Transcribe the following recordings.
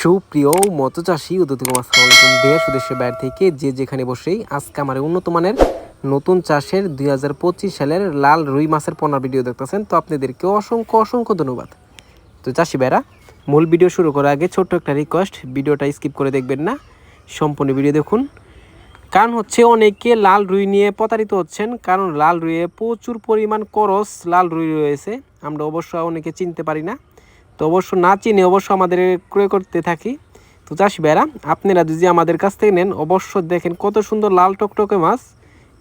সুপ্রিয় মতো চাষি উদ্যোগ আসসালামু আলাইকুম। দেশ ও দেশের বাইরে থেকে যে যেখানে বসেই আজকে আমার উন্নত মানের নতুন চাষের দুই হাজার পঁচিশ সালের লাল রুই মাছের পনার ভিডিও দেখতেছেন, তো আপনাদেরকে অসংখ্য অসংখ্য ধন্যবাদ। তো চাষি ভাইরা, মূল ভিডিও শুরু করার আগে ছোট্ট একটা রিকোয়েস্ট ভিডিওটা স্কিপ করে দেখবেন না, সম্পূর্ণ ভিডিও দেখুন। কারণ হচ্ছে অনেকে লাল রুই নিয়ে প্রতারিত হচ্ছেন, কারণ লাল রুইয়ে প্রচুর পরিমাণ করস, লাল রুই রয়েছে। আমরা অবশ্য অনেকে চিনতে পারি না। তো অবশ্য না চিনে অবশ্য আমাদের ক্রয় করতে থাকি। তো চাষি ভাইরা আপনারা যদি আমাদের কাছ থেকে নেন, অবশ্য দেখেন কত সুন্দর লাল টকটকে মাছ।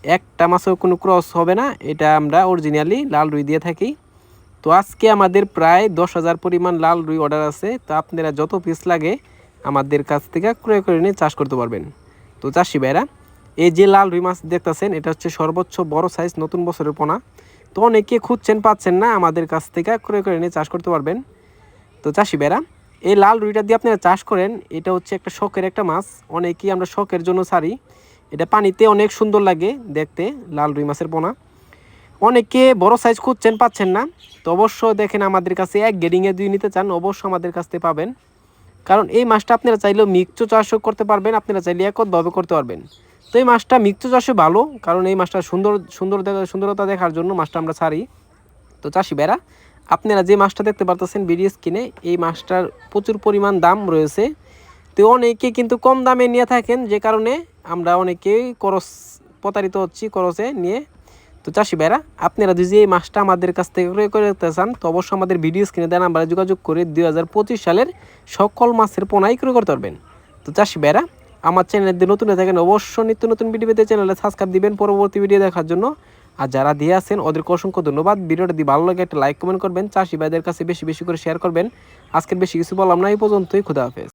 একটা মাছও কোনো ক্রস হবে না, এটা আমরা অরিজিনালি লাল রুই দিয়ে থাকি। তো আজকে আমাদের প্রায় দশ হাজার পরিমাণ লাল রুই অর্ডার আছে, তো আপনারা যত পিস লাগে আমাদের কাছ থেকে ক্রয় করে নিয়ে চাষ করতে পারবেন। তো চাষি ভাইরা, এই যে লাল রুই মাছ দেখতেছেন, এটা হচ্ছে সর্বোচ্চ বড় সাইজ নতুন বছরের পোনা। তো অনেকে খুঁজছেন, পাচ্ছেন না আমাদের কাছ থেকে ক্রয় করে নিয়ে চাষ করতে পারবেন। তো চাষি বেড়া এই লাল রুইটা দিয়ে আপনারা চাষ করেন, এটা হচ্ছে একটা শখের একটা মাছ, অনেকেই আমরা শখের জন্য ছাড়ি। এটা পানিতে অনেক সুন্দর লাগে দেখতে, লাল রুই মাছের পোনা। অনেকে বড় সাইজ খুঁজছেন, পাচ্ছেন না, তো অবশ্য দেখেন আমাদের কাছে এক গেডিংয়ে দুই নিতে চান, অবশ্য আমাদের কাছ থেকে পাবেন। কারণ এই মাছটা আপনারা চাইলেও মিক্সও চাষও করতে পারবেন, আপনারা চাইলে একতভাবে করতে পারবেন। তো এই মাছটা মিক্স চাষে ভালো, কারণ এই মাছটা সুন্দর সুন্দর সুন্দরতা দেখার জন্য মাছটা আমরা ছাড়ি। তো চাষি বেড়া আপনারা যে মাছটা দেখতে পারতেছেন বিডিএস কিনে এই মাছটার প্রচুর পরিমাণ দাম রয়েছে। তো অনেকে কিন্তু কম দামে নিয়ে থাকেন, যে কারণে আমরা অনেকেই করস প্রতারিত হচ্ছি করসে নিয়ে। তো চাষি ভাইরা, আপনারা যদি এই মাছটা আমাদের কাছ থেকে ক্রয় করতে চান, তো অবশ্যই আমাদের ভিডিও স্ক্রিনে দেন আমরা যোগাযোগ করে দুই হাজার পঁচিশ সালের সকল মাছের পোনাই ক্রয় করতে পারবেন। তো চাষি ভাইরা, আমার চ্যানেলে নতুন হয়ে থাকেন, অবশ্যই নিত্য নতুন ভিডিও পেতে চ্যানেলে সাবস্ক্রাইব দিবেন। পরবর্তী ভিডিও দেখার জন্য আর যারা দিয়ে আছেন, ওদেরকে অসংখ্য ধন্যবাদ। ভিডিওটা দিয়ে ভালো লাগে, একটা লাইক কমেন্ট করবেন। চাষি ভাইদের কাছে বেশি বেশি করে শেয়ার করবেন। আজকের বেশি কিছু বললাম না, এই পর্যন্তই। খুদা হাফেজ।